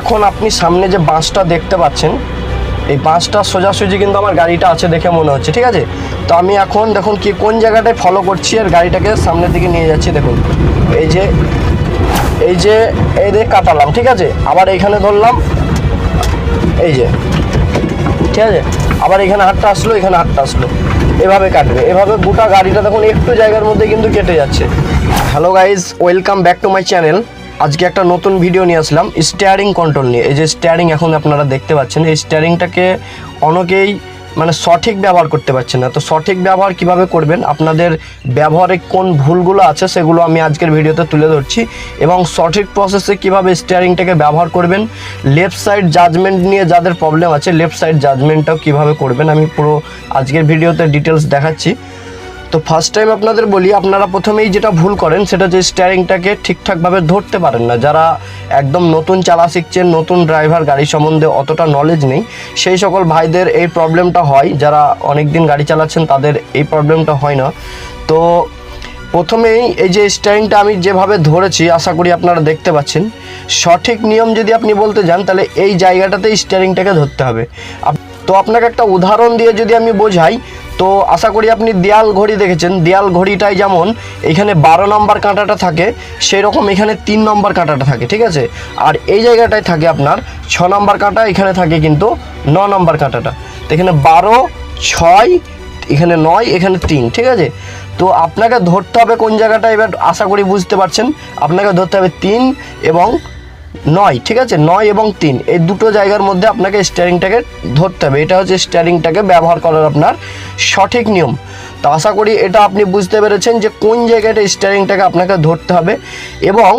এখন আপনি সামনে যে বাসটা দেখতে পাচ্ছেন, এই বাসটা সোজাসুজি কিন্তু আমার গাড়িটা আছে দেখে মনে হচ্ছে, ঠিক আছে? তো আমি এখন দেখুন কি, কোন জায়গাটায় ফলো করছি আর গাড়িটাকে সামনের দিকে নিয়ে যাচ্ছি দেখুন। এই যে এই যে, এই দিয়ে কাটালাম ঠিক আছে? আবার এইখানে ধরলাম, এই যে, ঠিক আছে? আবার এখানে হাতটা আসলো, এখানে হাতটা আসলো। এভাবে কাটবে, এভাবে গোটা গাড়িটা দেখুন একটু জায়গার মধ্যে কিন্তু কেটে যাচ্ছে। Hello guys welcome back to my channel আজকে একটা নতুন ভিডিও নিয়ে আসলাম স্টিয়ারিং কন্ট্রোল নিয়ে। এই যে স্টিয়ারিং এখন আপনারা দেখতে পাচ্ছেন, এই স্টিয়ারিংটাকে অনেকেই মানে সঠিক ব্যবহার করতে পারছেন না। তো সঠিক ব্যবহার কীভাবে করবেন, আপনাদের ব্যবহারে কোন ভুলগুলো আছে সেগুলো আমি আজকের ভিডিওতে তুলে ধরছি। এবং সঠিক প্রসেসে কীভাবে স্টিয়ারিংটাকে ব্যবহার করবেন লেফট সাইড জাজমেন্ট নিয়ে যাদের প্রবলেম আছে লেফট সাইড জাজমেন্টটাও কীভাবে করবেন, আমি পুরো আজকের ভিডিওতে ডিটেলস দেখাচ্ছি। তো ফার্স্ট টাইম আপনাদের বলি, আপনারা প্রথমেই যেটা ভুল করেন, সেটা যে স্টিয়ারিংটাকে ঠিকঠাকভাবে ধরতে পারেন না। যারা একদম নতুন চালা শিখছেন, নতুন ড্রাইভার গাড়ি সম্বন্ধে অতটা নলেজ নেই, সেই সকল ভাইদের এই প্রবলেমটা হয়। যারা অনেক দিন গাড়ি চালাচ্ছেন, তাদের এই প্রবলেমটা হয় না। তো প্রথমেই এই যে স্টাইনটা আমি যেভাবে ধরেছি, আশা করি আপনারা দেখতে পাচ্ছেন। সঠিক নিয়ম যদি আপনি বলতে যান, তাহলে এই জায়গাটাতেই স্টিয়ারিংটাকে ধরতে হবে। তো আপনাকে একটা উদাহরণ দিয়ে যদি আমি বোঝাই তো আশা করি আপনি দেয়াল ঘড়ি দেখেছেন। দেয়াল ঘড়িটাই যেমন এখানে বারো নম্বর কাঁটাটা থাকে সেই রকম এখানে তিন নম্বর কাঁটাটা থাকে, ঠিক আছে? আর এই জায়গাটায় থাকে আপনার, ছ নম্বর কাঁটা, এখানে থাকে কিন্তু ন নম্বর কাঁটাটা। তো এখানে বারো, ছয়, এখানে নয়, এখানে তিন, ঠিক আছে? তো আপনাকে ধরতে হবে কোন জায়গাটা, এবার আশা করি বুঝতে পারছেন। আপনাকে ধরতে হবে তিন এবং নয়, ঠিক আছে? নয় এবং তিন। এই দুটো জায়গার মধ্যে আপনাকে স্টিয়ারিংটাকে ধরতে হবে। এটা হচ্ছে স্টিয়ারিংটাকে ব্যবহার করার আপনার সঠিক নিয়ম। তো আশা করি এটা আপনি বুঝতে পেরেছেন যে কোন জায়গাটা স্টিয়ারিংটাকে আপনাকে ধরতে হবে এবং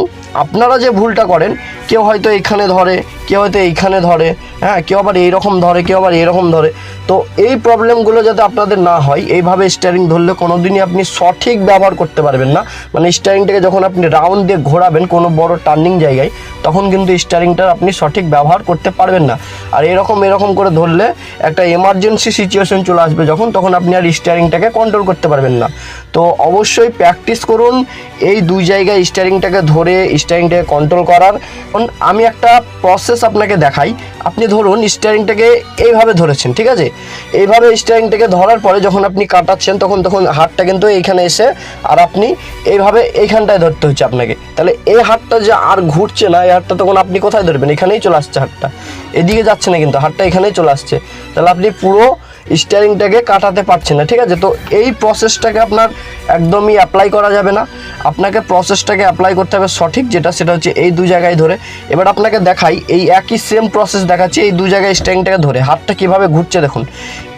আপনারা যে ভুলটা করেন, কেউ হয়তো এখানে ধরে, কেউ হয়তো এইখানে ধরে হ্যাঁ কেউ আবার এইরকম ধরে, কেউ আবার এরকম ধরে, তো এই প্রবলেমগুলো যাতে আপনাদের না হয়, এইভাবে স্টিয়ারিং ধরলে কোনো দিনই আপনি সঠিক ব্যবহার করতে পারবেন না। মানে স্টিয়ারিংটাকে যখন আপনি রাউন্ড দিয়ে ঘোরাবেন কোনো বড় টার্নিং জায়গায়, তখন কিন্তু স্টিয়ারিংটার আপনি সঠিক ব্যবহার করতে পারবেন না। আর এরকম এরকম করে ধরলে একটা এমার্জেন্সি সিচুয়েশন চলে আসবে যখন, তখন আপনি আর স্টিয়ারিংটাকে কন্ট্রোল করতে পারবেন না। তো অবশ্যই প্র্যাকটিস করুন, এই দুই জায়গায় স্টিয়ারিংটাকে ধরে স্টিয়ারিংটাকে কন্ট্রোল করার। এখন আমি একটা প্রসেস আপনাকে দেখাই। আপনি ধরুন স্টিয়ারিংটাকে এইভাবে ধরেছেন, ঠিক আছে? এইভাবে স্টিয়ারিংটাকে ধরার পরে যখন আপনি কাটাচ্ছেন, তখন তখন হাতটা কিন্তু এইখানে এসে আর আপনি এইভাবে এইখানটায় ধরতে হচ্ছে আপনাকে। তাহলে এই হাতটা যে আর ঘুরছে না, এই হাতটা তখন আপনি কোথায় ধরবেন? এখানেই চলে আসছে হাতটা। এদিকে যাচ্ছে না কিন্তু, হাতটা এখানেই চলে আসছে। তাহলে আপনি পুরো স্টিয়ারিংটাকে কাটাতে পারছে না, ঠিক আছে? তো এই প্রসেসটাকে আপনার একদমই অ্যাপ্লাই করা যাবে না। আপনাকে প্রসেসটাকে অ্যাপ্লাই করতে হবে সঠিক, যেটা সেটা হচ্ছে এই দু জায়গায় ধরে। এবার আপনাকে দেখাই, এই একই সেম প্রসেস দেখাচ্ছি, এই দু জায়গায় স্ট্যারিংটাকে ধরে। হাতটা কীভাবে ঘুরছে দেখুন।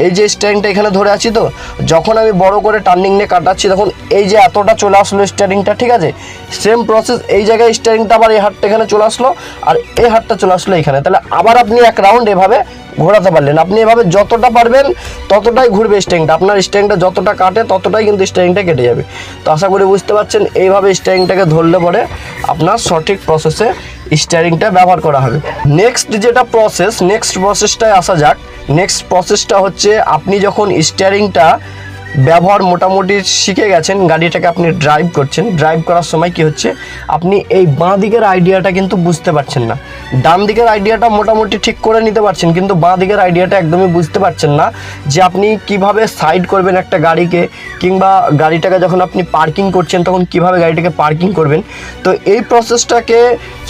এই যে স্ট্যারিংটা এখানে ধরে আছি তো, যখন আমি বড় করে টার্নিং নিয়ে কাটাচ্ছি তখন এই যে এতটা চলে আসলো স্ট্যারিংটা, ঠিক আছে? সেম প্রসেস এই জায়গায় স্ট্যারিংটা আবার এই হাতটা এখানে চলে আসলো, আর এই হাতটা চলে আসলো এখানে। তাহলে আবার আপনি এক রাউন্ড এভাবে ঘোরাতে পারলেন। আপনি এভাবে যতটা পারবেন, ততটাই ঘুরবে স্ট্যাংটা আপনার স্ট্যাংটা যতটা কাটে, ততটাই কিন্তু স্ট্যাংটা কেটে যাবে। তো আশা করি বুঝতে পারছেন, এইভাবে স্ট্যাংটাকে ধরলে পরে আপনার সঠিক প্রসেসে স্টিয়ারিংটা ব্যবহার করা হবে। নেক্সট যেটা প্রসেস নেক্সট প্রসেসটায় আসা যাক। নেক্সট প্রসেসটা হচ্ছে আপনি যখন স্টিয়ারিংটা ব্যবহার মোটামুটি শিখে গেছেন, গাড়িটাকে আপনি ড্রাইভ করছেন। ড্রাইভ করার সময় কি হচ্ছে, আপনি এই বাঁ দিকের আইডিয়াটা কিন্তু বুঝতে পারছেন না। ডান দিকের আইডিয়াটা মোটামুটি ঠিক করে নিতে পারছেন, কিন্তু বাঁ দিকের আইডিয়াটা একদমই বুঝতে পারছেন না যে আপনি কীভাবে সাইড করবেন একটা গাড়িকে, কিংবা গাড়িটাকে যখন আপনি পার্কিং করছেন, তখন কীভাবে গাড়িটাকে পার্কিং করবেন। তো এই প্রসেসটাকে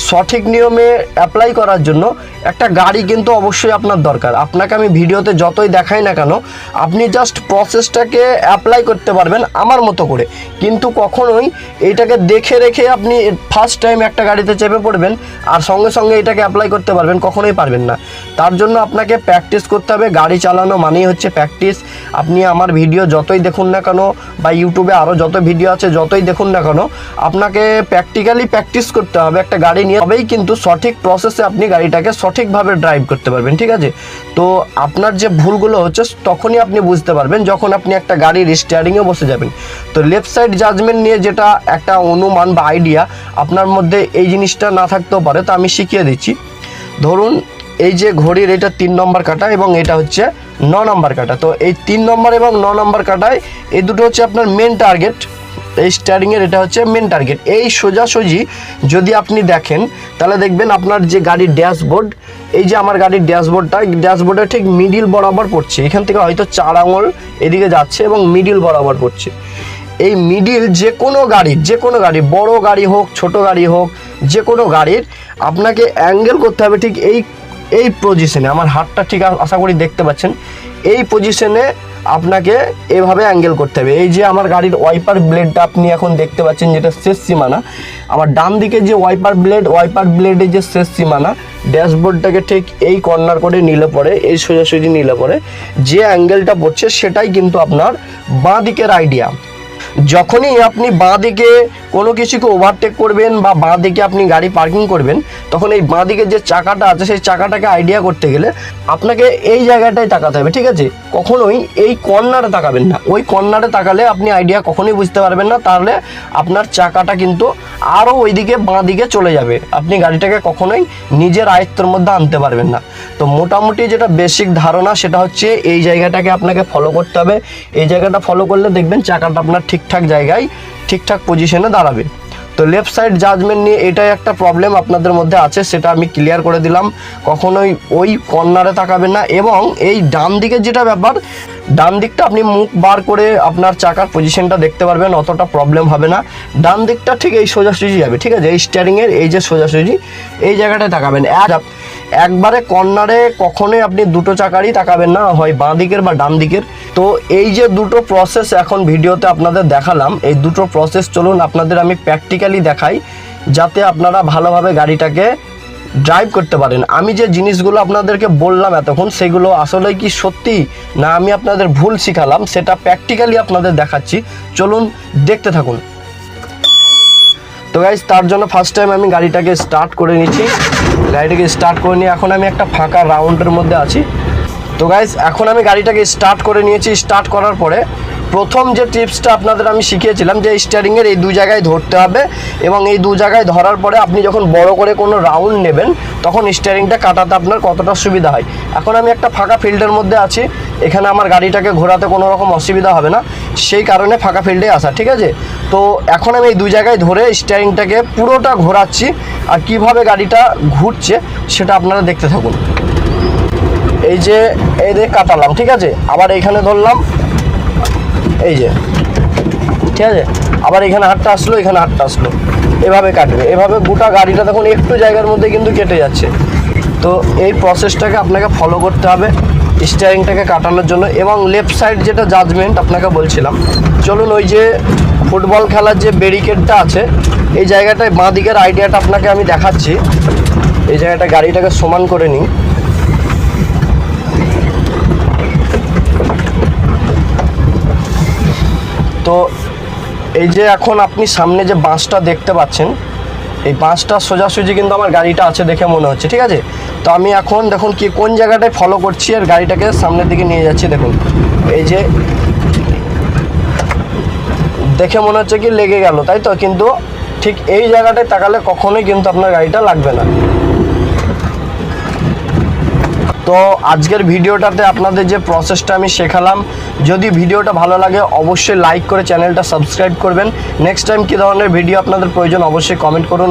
সঠিক নিয়মে অ্যাপ্লাই করার জন্য একটা গাড়ি কিন্তু অবশ্যই আপনার দরকার। আপনাকে আমি ভিডিওতে যতই দেখাই না কেন, আপনি জাস্ট প্রসেসটাকে অ্যাপ্লাই করতে পারবেন আমার মতো করে। কিন্তু কখনোই এইটাকে দেখে রেখে আপনি ফার্স্ট টাইম একটা গাড়িতে চেপে পড়বেন আর সঙ্গে সঙ্গে এটাকে অ্যাপ্লাই করতে পারবেন, কখনোই পারবেন না। তার জন্য আপনাকে প্র্যাকটিস করতে হবে, গাড়ি চালানো মানেই হচ্ছে প্র্যাকটিস আপনি আমার ভিডিও যতই দেখুন না কেন বা ইউটিউবে আরও যত ভিডিও আছে যতই দেখুন না কেন, আপনাকে প্র্যাকটিক্যালি প্র্যাকটিস করতে হবে একটা গাড়ি নিয়ে। তবেই কিন্তু সঠিক প্রসেসে আপনি গাড়িটাকে সঠিকভাবে ড্রাইভ করতে পারবেন, ঠিক আছে? তো আপনার যে ভুলগুলো হচ্ছে তখনই আপনি বুঝতে পারবেন, যখন আপনি একটা গাড়ির স্টিয়ারিংয়ে বসে যাবেন। তো লেফট সাইড জাজমেন্ট নিয়ে যেটা একটা অনুমান বা আইডিয়া আপনার মধ্যে এই জিনিসটা না থাকতেও পারে, তো আমি শিখিয়ে দিচ্ছি। ধরুন, এই যে ঘড়ির এটা তিন নম্বর কাটা এবং এটা হচ্ছে ন নম্বর কাটা। তো এই তিন নম্বর এবং ন নম্বর কাটায় এই দুটো হচ্ছে আপনার মেন টার্গেট এই স্টিয়ারিংয়ের এটা হচ্ছে মেন টার্গেট এই সোজাসুজি যদি আপনি দেখেন, তাহলে দেখবেন আপনার যে গাড়ির ড্যাশবোর্ড এই যে আমার গাড়ির ড্যাশবোর্ডটা ড্যাশবোর্ডে ঠিক মিডিল বরাবর পড়ছে। এখান থেকে হয়তো চার আঙুল এদিকে যাচ্ছে এবং মিডিল বরাবর পড়ছে। এই মিডিল যে কোনো গাড়ির যে কোনো গাড়ি, বড় গাড়ি হোক, ছোট গাড়ি হোক, যে কোনো গাড়ির আপনাকে অ্যাঙ্গেল করতে হবে ঠিক এই এই পজিশনে আমার হাতটা ঠিক আশা করি দেখতে পাচ্ছেন। এই পজিশনে আপনাকে এভাবে অ্যাঙ্গেল করতে হবে। এই যে আমার গাড়ির ওয়াইপার ব্লেডটা আপনি এখন দেখতে পাচ্ছেন যেটা শেষ সীমানা, আমার ডান দিকে যে ওয়াইপার ব্লেড ওয়াইপার ব্লেডের যে শেষ সীমানা, ড্যাশবোর্ডটাকে ঠিক এই কর্নার করে নিলে পরে, এই সোজাসুজি নিলে পরে যে অ্যাঙ্গেলটা পড়ছে সেটাই কিন্তু আপনার বাঁ দিকের আইডিয়া যখনই আপনি বাঁ দিকে কোনো কিছুকে ওভারটেক করবেন বা বাঁ দিকে আপনি গাড়ি পার্কিং করবেন, তখন এই বাঁ দিকে যে চাকাটা আছে, সেই চাকাটাকে আইডিয়া করতে গেলে আপনাকে এই জায়গাটায় তাকাতে হবে, ঠিক আছে? কখনোই এই কর্নারে তাকাবেন না। ওই কর্নারে তাকালে আপনি আইডিয়া কখনোই বুঝতে পারবেন না, তাহলে আপনার চাকাটা কিন্তু আরও ওইদিকে বাঁ দিকে চলে যাবে। আপনি গাড়িটাকে কখনোই নিজের আয়ত্তের মধ্যে আনতে পারবেন না। তো মোটামুটি যেটা বেসিক ধারণা, সেটা হচ্ছে এই জায়গাটাকে আপনাকে ফলো করতে হবে। এই জায়গাটা ফলো করলে দেখবেন চাকাটা আপনার ঠিকঠাক জায়গায় ঠিকঠাক পজিশনে দাঁড়াবে। তো লেফট সাইড জাজমেন্ট নিয়ে এটাই একটা প্রবলেম আপনাদের মধ্যে আছে, সেটা আমি ক্লিয়ার করে দিলাম। কখনোই ওই কর্নারে তাকাবেন না এবং এই ডান দিকের যেটা ব্যাপার ডান দিকটা আপনি মুখ বার করে আপনার চাকার পজিশনটা দেখতে পারবেন, অতটা প্রবলেম হবে না। ডান দিকটা ঠিক এই সোজাসুজি যাবে, ঠিক আছে? এই স্টিয়ারিংয়ের এই যে সোজাসুজি, এই জায়গাটায় তাকাবেন। এক একবারে কর্নারে কখনোই আপনি দুটো চাকারই তাকাবেন না, হয় বাঁ দিকের বা ডান দিকের। তো এই যে দুটো প্রসেস এখন ভিডিওতে আপনাদের দেখালাম, এই দুটো প্রসেস চলুন আপনাদের আমি প্র্যাকটিক্যালি দেখাই, যাতে আপনারা ভালোভাবে গাড়িটাকে ড্রাইভ করতে পারেন। আমি যে জিনিসগুলো আপনাদেরকে বললাম এতক্ষণ, সেগুলো আসলে কি সত্যি না আমি আপনাদের ভুল শিখালাম? সেটা প্র্যাকটিক্যালি আপনাদের দেখাচ্ছি। চলুন দেখতে থাকুন। তো গাইজ তার জন্য ফার্স্ট টাইম আমি গাড়িটাকে স্টার্ট করে নিচ্ছি। গাড়িটাকে স্টার্ট করে নিয়ে এখন আমি একটা ফাঁকা রাউন্ডের মধ্যে আছি। তো গাইজ এখন আমি গাড়িটাকে স্টার্ট করে নিয়েছি। স্টার্ট করার পরে প্রথম যে টিপসটা আপনাদের আমি শিখিয়েছিলাম যে স্টিয়ারিংয়ের এই দু জায়গায় ধরতে হবে এবং এই দু জায়গায় ধরার পরে আপনি যখন বড় করে কোনো রাউন্ড নেবেন, তখন স্টিয়ারিংটা কাটাতে আপনার কতটা সুবিধা হয়। এখন আমি একটা ফাঁকা ফিল্ডের মধ্যে আছি, এখানে আমার গাড়িটাকে ঘোরাতে কোনো রকম অসুবিধা হবে না, সেই কারণে ফাঁকা ফিল্ডে আসা, ঠিক আছে? তো এখন আমি এই দু জায়গায় ধরে স্টিয়ারিংটাকে পুরোটা ঘোরাচ্ছি, আর কীভাবে গাড়িটা ঘুরছে সেটা আপনারা দেখতে থাকুন। এই যে, এই দিয়ে কাটালাম, ঠিক আছে? আবার এইখানে ধরলাম এই যে, ঠিক আছে? আবার এখানে হাতটা আসলো, এখানে হাতটা আসলো। এভাবে কাটবে। এভাবে গোটা গাড়িটা তখন একটু জায়গার মধ্যে কিন্তু কেটে যাচ্ছে। তো এই প্রসেসটাকে আপনাকে ফলো করতে হবে স্টিয়ারিংটাকে কাটানোর জন্য এবং লেফট সাইড যেটা জাজমেন্ট আপনাকে বলছিলাম, চলুন ওই যে ফুটবল খেলার যে ব্যারিকেডটা আছে, এই জায়গাটায় বাঁ দিকের আইডিয়াটা আপনাকে আমি দেখাচ্ছি। এই জায়গাটা গাড়িটাকে সমান করে নিই তো এই যে এখন আপনি সামনে যে বাঁশটা দেখতে পাচ্ছেন, এই বাঁশটা সোজাসুজি কিন্তু আমার গাড়িটা আছে দেখে মনে হচ্ছে, ঠিক আছে? তো আমি এখন দেখুন কি, কোন জায়গাটায় ফলো করছি আর গাড়িটাকে সামনের দিকে নিয়ে যাচ্ছি, দেখুন। এই যে দেখে মনে হচ্ছে কি লেগে গেল, তাই তো? কিন্তু ঠিক এই জায়গাটায় তাকালে কখনোই কিন্তু আপনার গাড়িটা লাগবে না। তো আজকের ভিডিওটাতে আপনাদের যে প্রসেসটা আমি শেখালাম, যদি ভিডিওটা ভালো লাগে অবশ্যই লাইক করে চ্যানেলটা সাবস্ক্রাইব করবেন। নেক্সট টাইম কী ধরনের ভিডিও আপনাদের প্রয়োজন অবশ্যই কমেন্ট করুন।